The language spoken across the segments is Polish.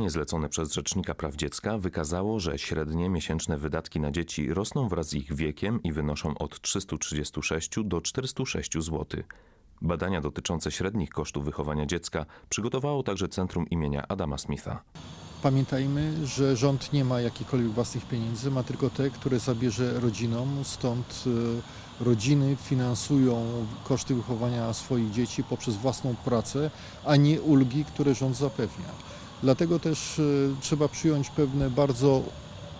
Badanie zlecone przez Rzecznika Praw Dziecka wykazało, że średnie miesięczne wydatki na dzieci rosną wraz z ich wiekiem i wynoszą od 336 do 406 zł. Badania dotyczące średnich kosztów wychowania dziecka przygotowało także Centrum imienia Adama Smitha. Pamiętajmy, że rząd nie ma jakichkolwiek własnych pieniędzy, ma tylko te, które zabierze rodzinom, stąd e, rodziny finansują koszty wychowania swoich dzieci poprzez własną pracę, a nie ulgi, które rząd zapewnia. Dlatego też e, trzeba przyjąć pewne bardzo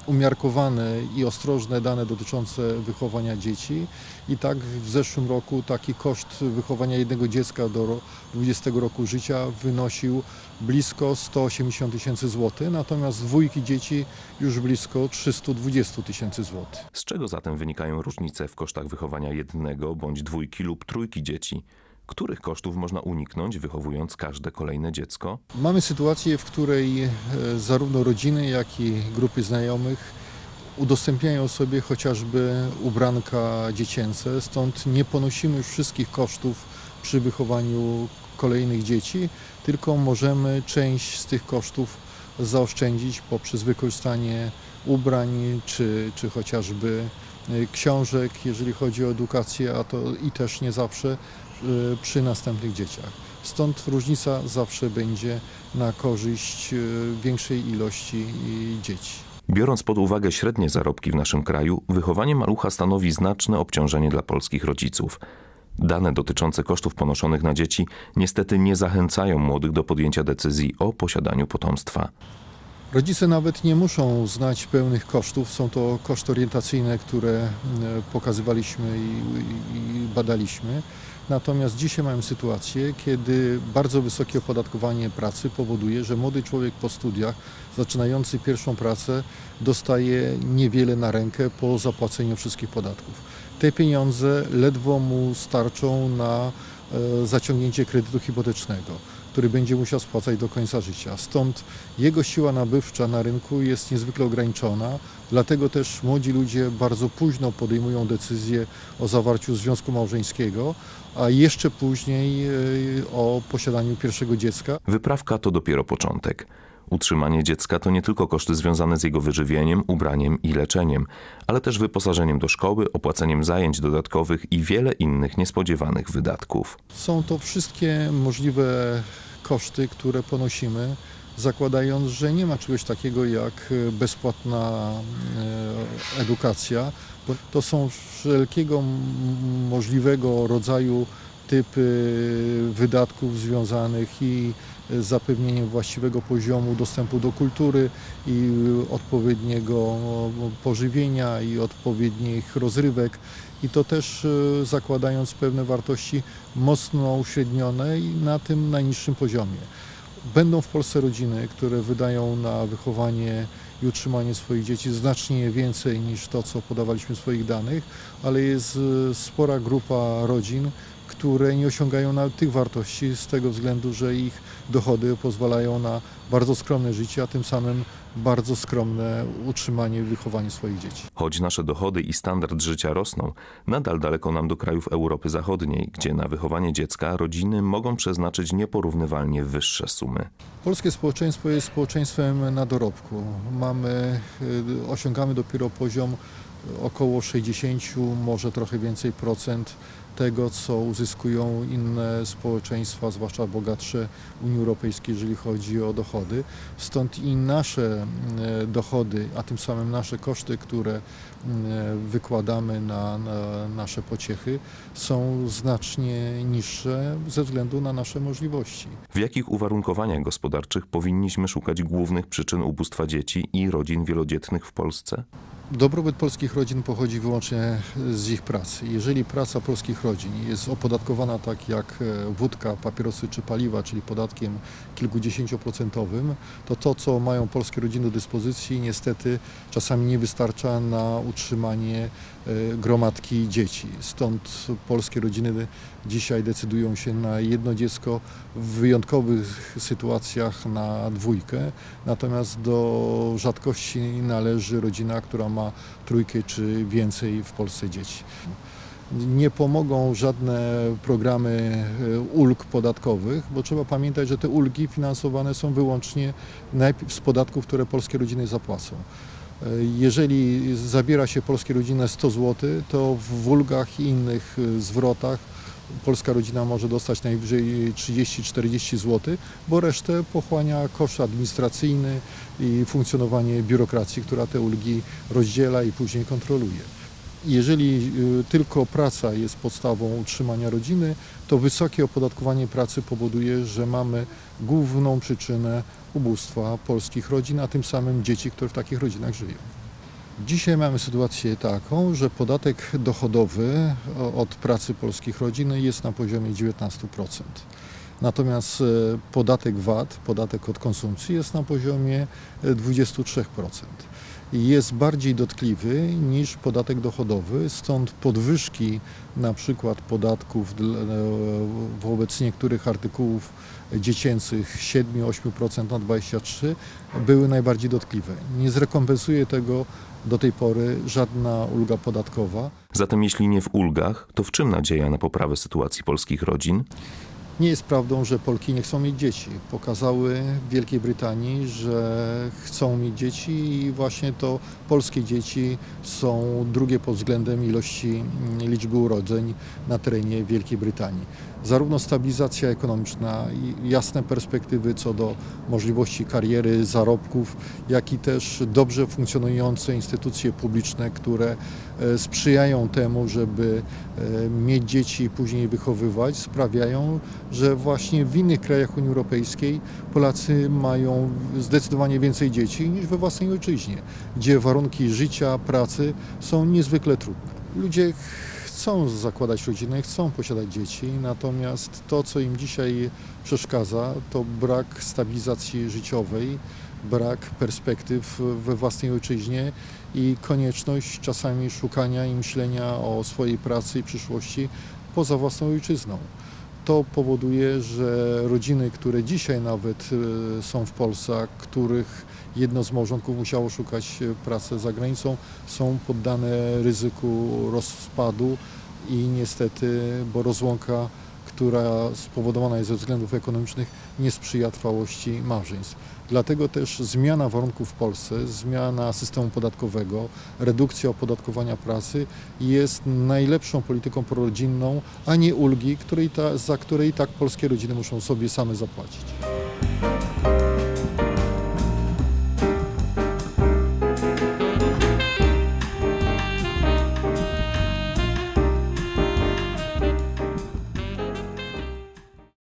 umiarkowane i ostrożne dane dotyczące wychowania dzieci. I tak w zeszłym roku taki koszt wychowania jednego dziecka do ro- 20 roku życia wynosił blisko 180 tysięcy złotych, natomiast dwójki dzieci już blisko 320 tysięcy złotych. Z czego zatem wynikają różnice w kosztach wychowania jednego bądź dwójki lub trójki dzieci? Których kosztów można uniknąć, wychowując każde kolejne dziecko? Mamy sytuację, w której e, zarówno rodziny, jak i grupy znajomych udostępniają sobie chociażby ubranka dziecięce, stąd nie ponosimy wszystkich kosztów przy wychowaniu kolejnych dzieci, tylko możemy część z tych kosztów zaoszczędzić poprzez wykorzystanie ubrań czy, czy chociażby e, książek, jeżeli chodzi o edukację, a to i też nie zawsze przy następnych dzieciach. Stąd różnica zawsze będzie na korzyść e, większej ilości e, dzieci. Biorąc pod uwagę średnie zarobki w naszym kraju, wychowanie malucha stanowi znaczne obciążenie dla polskich rodziców. Dane dotyczące kosztów ponoszonych na dzieci niestety nie zachęcają młodych do podjęcia decyzji o posiadaniu potomstwa. Rodzice nawet nie muszą znać pełnych kosztów. Są to koszty orientacyjne, które e, pokazywaliśmy i, badaliśmy. Natomiast dzisiaj mamy sytuację, kiedy bardzo wysokie opodatkowanie pracy powoduje, że młody człowiek po studiach, zaczynający pierwszą pracę, dostaje niewiele na rękę po zapłaceniu wszystkich podatków. Te pieniądze ledwo mu starczą na e, zaciągnięcie kredytu hipotecznego który będzie musiał spłacać do końca życia. Stąd jego siła nabywcza na rynku jest niezwykle ograniczona, dlatego też młodzi ludzie bardzo późno podejmują decyzję o zawarciu związku małżeńskiego, a jeszcze później e, o posiadaniu pierwszego dziecka. Wyprawka to dopiero początek. Utrzymanie dziecka to nie tylko koszty związane z jego wyżywieniem, ubraniem i leczeniem, ale też wyposażeniem do szkoły, opłaceniem zajęć dodatkowych i wiele innych niespodziewanych wydatków. Są to wszystkie możliwe koszty, które ponosimy, zakładając, że nie ma czegoś takiego jak e, bezpłatna e, edukacja, to są wszelkiego możliwego rodzaju typy wydatków związanych i zapewnieniem właściwego poziomu dostępu do kultury i odpowiedniego pożywienia i odpowiednich rozrywek i to też e, zakładając pewne wartości mocno uśrednione i na tym najniższym poziomie. Będą w Polsce rodziny, które wydają na wychowanie i utrzymanie swoich dzieci znacznie więcej niż to, co podawaliśmy w swoich danych, ale jest e, spora grupa rodzin, które nie osiągają nawet tych wartości z tego względu, że ich dochody pozwalają na bardzo skromne życie, a tym samym bardzo skromne utrzymanie i wychowanie swoich dzieci. Choć nasze dochody i standard życia rosną, nadal daleko nam do krajów Europy Zachodniej, gdzie na wychowanie dziecka rodziny mogą przeznaczyć nieporównywalnie wyższe sumy. Polskie społeczeństwo jest społeczeństwem na dorobku. Mamy, y, osiągamy dopiero poziom około 60, może trochę więcej procent tego, co uzyskują inne społeczeństwa, zwłaszcza bogatsze Unii Europejskiej, jeżeli chodzi o dochody. Stąd i nasze e, dochody, a tym samym nasze koszty, które e, wykładamy na, na nasze pociechy, są znacznie niższe ze względu na nasze możliwości. W jakich uwarunkowaniach gospodarczych powinniśmy szukać głównych przyczyn ubóstwa dzieci i rodzin wielodzietnych w Polsce? Dobrobyt polskich rodzin pochodzi wyłącznie z ich pracy. Jeżeli praca polskich rodzin jest opodatkowana tak jak e, wódka, papierosy czy paliwa, czyli podatkiem kilkudziesięcioprocentowym, to to, co mają polskie rodziny do dyspozycji, niestety czasami nie wystarcza na utrzymanie e, gromadki dzieci. Stąd polskie rodziny dzisiaj decydują się na jedno dziecko, w wyjątkowych sytuacjach na dwójkę, natomiast do rzadkości należy rodzina, która ma trójkę czy więcej w Polsce dzieci. Nie pomogą żadne programy e, ulg podatkowych, bo trzeba pamiętać, że te ulgi finansowane są wyłącznie z podatków, które polskie rodziny zapłacą. E, Jeżeli zabiera się polskie rodziny 100 zł, to w ulgach i innych e, zwrotach polska rodzina może dostać najwyżej 30-40 zł, bo resztę pochłania koszt administracyjny i funkcjonowanie biurokracji, która te ulgi rozdziela i później kontroluje. Jeżeli y, tylko praca jest podstawą utrzymania rodziny, to wysokie opodatkowanie pracy powoduje, że mamy główną przyczynę ubóstwa polskich rodzin, a tym samym dzieci, które w takich rodzinach żyją. Dzisiaj mamy sytuację taką, że podatek dochodowy o- od pracy polskich rodzin jest na poziomie 19%. Natomiast e, podatek VAT, podatek od konsumpcji jest na poziomie e, 23%. Jest bardziej dotkliwy niż podatek dochodowy, stąd podwyżki na przykład podatków e, wobec niektórych artykułów dziecięcych 7-8% na 23% były najbardziej dotkliwe. Nie zrekompensuje tego do tej pory żadna ulga podatkowa. Zatem jeśli nie w ulgach, to w czym nadzieja na poprawę sytuacji polskich rodzin? Nie jest prawdą, że Polki nie chcą mieć dzieci. Pokazały w Wielkiej Brytanii, że chcą mieć dzieci i właśnie to polskie dzieci są drugie pod względem ilości mm, liczby urodzeń na terenie Wielkiej Brytanii. Zarówno stabilizacja ekonomiczna i jasne perspektywy co do możliwości kariery, zarobków, jak i też dobrze funkcjonujące instytucje publiczne, które e, sprzyjają temu, żeby e, mieć dzieci i później wychowywać, sprawiają, że właśnie w innych krajach Unii Europejskiej Polacy mają zdecydowanie więcej dzieci niż we własnej ojczyźnie, gdzie warunki życia, pracy są niezwykle trudne. Ludzie chcą zakładać rodziny, chcą posiadać dzieci, natomiast to, co im dzisiaj przeszkadza, to brak stabilizacji życiowej, brak perspektyw we własnej ojczyźnie i konieczność czasami szukania i myślenia o swojej pracy i przyszłości poza własną ojczyzną. To powoduje, że rodziny, które dzisiaj nawet e, są w Polsce, których jedno z małżonków musiało szukać e, pracy za granicą, są poddane ryzyku rozpadu i niestety, bo rozłąka, która spowodowana jest ze względów ekonomicznych, nie sprzyja trwałości małżeństw. Dlatego też zmiana warunków w Polsce, zmiana systemu podatkowego, redukcja opodatkowania pracy jest najlepszą polityką prorodzinną, a nie ulgi, której ta, za które i tak polskie rodziny muszą sobie same zapłacić.